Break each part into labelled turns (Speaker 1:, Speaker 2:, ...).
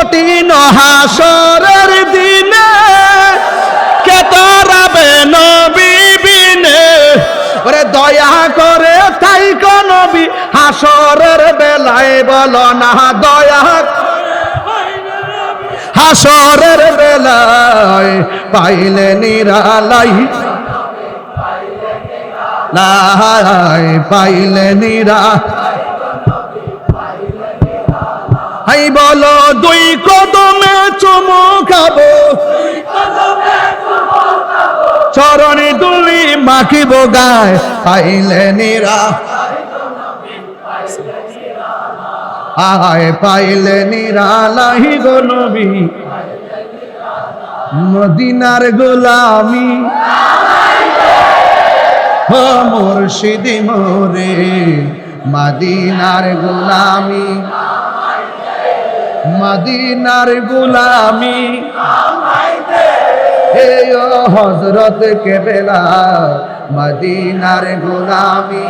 Speaker 1: কঠিন হাসরের দিনে কে তারাবে নবী বিনে? ওরে দয়া করে তাই নবী, হাসরের বেলায় বলো না, দয়া হাসরের বেলায় পাইলে নিরালাই লাই পাইলে নিরা হাই বলো, দুই কদমে চুমু খাব। চরণে দুলি মাখিব গায়। পাইলে নিরা। আয় পাইলে নিরালাহি গো নবী। মদিনার গোলামি। ও মুর্শিদি মোরে, মদিনার গোলামি। মদিনার গোলামি। হজরত কেবেলা, মদিনার গোলামি।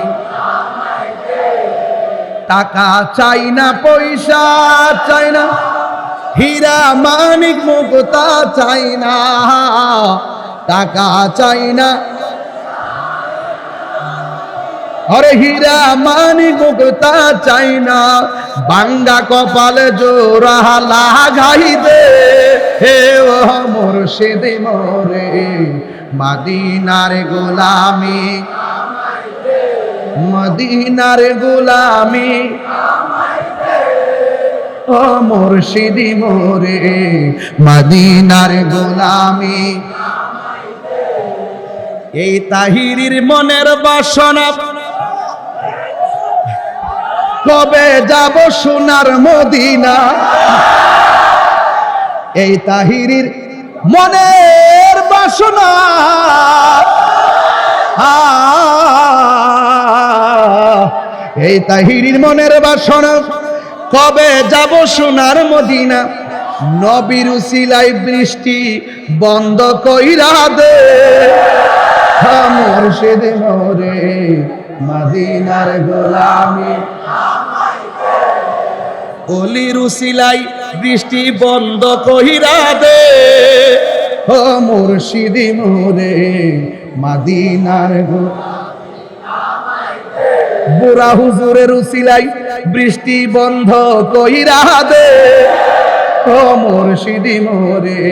Speaker 1: টাকা চাই না, পয়সা চাই না। হীরা মানিক মুক্তা চাই না। টাকা চাই না আরে হীরা মানিক মুক্তা চাই না। বাঙ্গা কপালে জোড়া লাগাই দে হে ও মুর্শিদ মোরে, মাদিনার গোলামি মদিনার গোলামি ও মুর্শিদি মোরে, মদিনার গোলামি এই তাহিরির মনের বাসনা কবে যাব সোনার মদিনা? এই তাহিরির মনের বাসনা। এই তাহিরির মনের বাসনা। কবে যাব সোনার মদিনা? নবীর উসিলাই বৃষ্টি বন্ধ কইরা দে। মুর্শিদ মোরে মদিনার গোলামি। অলির উসিলাই বৃষ্টি বন্ধ কইরা দে। ও মুর্শিদি মোরে, মাদিনার গো। বুড়া হুজুরের উসিলাই বৃষ্টি বন্ধ কইরা দে। ও মুর্শিদি মোরে,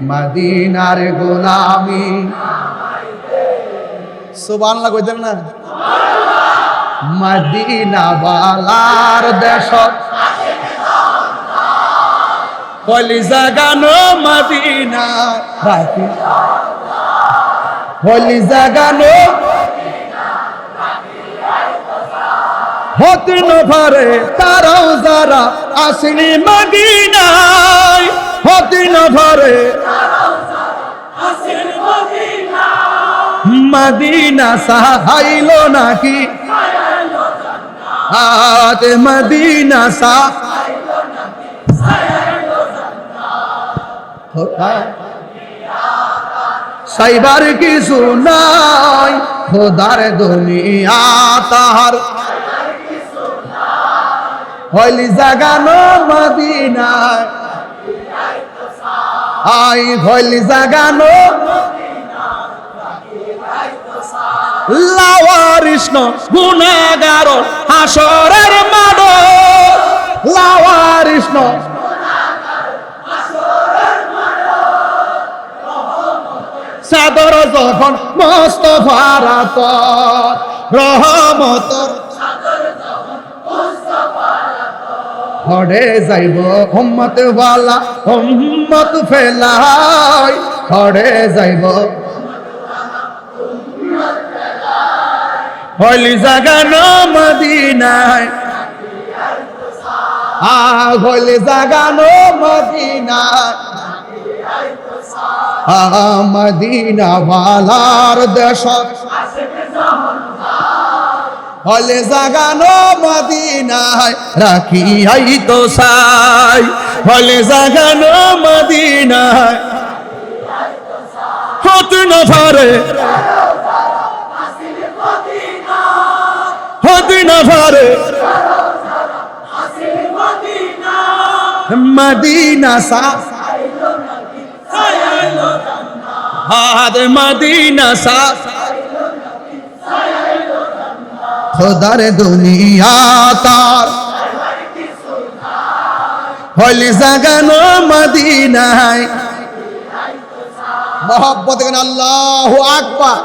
Speaker 1: মাদিনার গোলামি। সুবহানাল্লাহ কইতেন না। মদিনা বালার দেশত কলিজা গানো মদিনা। রাখি। কলিজা গানো হতে নভরে তারাও যারা আসলি মদিনায়। হতে নভরে মদিনা সাহাইল নাকি? আত মদিনা সা সাইবার কিছু নাই, খোদার দুনিয়া তাহার। হইলি জাগানো মদিনায়। আই হইলি জাগানো লাওয়ারিষ্ণ গুণাগার হাসরের মাড লাওয়ারিষ্ণ সাদর যখন মস্ত ভারত রহমতর হড়ে যাইব হম্মত ওয়ালা হম্মত ফেলাই। হড়ে যাইব হলি জাগানো মদিনায়। হলি জাগানো মদিনা ওয়ালার দেশত হলে জাগানো মদিনায় রাখি আই তো সাই হলে জাগানো মদিনায়। হত না পারে মদিনা সা হাদ মদিনা সা খোদার দুনিয়া তার। হলি জাগানো মদিনায়। মহব্বত আল্লাহ আকবার।